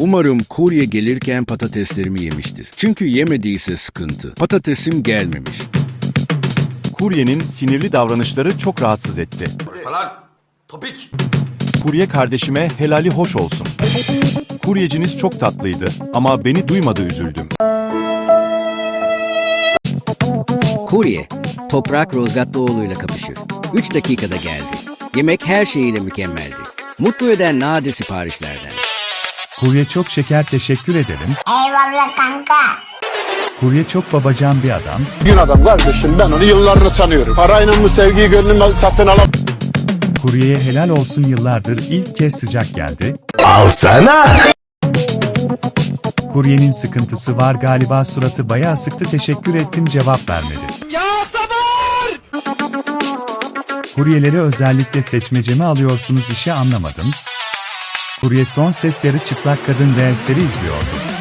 Umarım kurye gelirken patateslerimi yemiştir. Çünkü yemediyse sıkıntı. Patatesim gelmemiş. Kuryenin sinirli davranışları çok rahatsız etti. Falan. Topik. Kurye kardeşime helali hoş olsun. Kuryeciniz çok tatlıydı ama beni duymadı üzüldüm. Kurye, Toprak Rozgatlıoğlu ile kapışır. 3 dakikada geldi. Yemek her şeyiyle mükemmeldi. Mutlu eden nadir siparişlerden. Kurye çok şeker teşekkür ederim. Eyvallah kanka. Kurye çok babacan bir adam. Gün adam kardeşim ben onu yıllarını tanıyorum. Parayla bu sevgiyi gönlüme satın alamam. Kuryeye helal olsun yıllardır ilk kez sıcak geldi. Alsana. Kuryenin sıkıntısı var galiba suratı bayağı sıktı teşekkür ettim cevap vermedi. Ya sabır! Kuryeleri özellikle seçmece mi alıyorsunuz işi anlamadım. Kurye son ses yarı çıplak kadın dersleri izliyordu.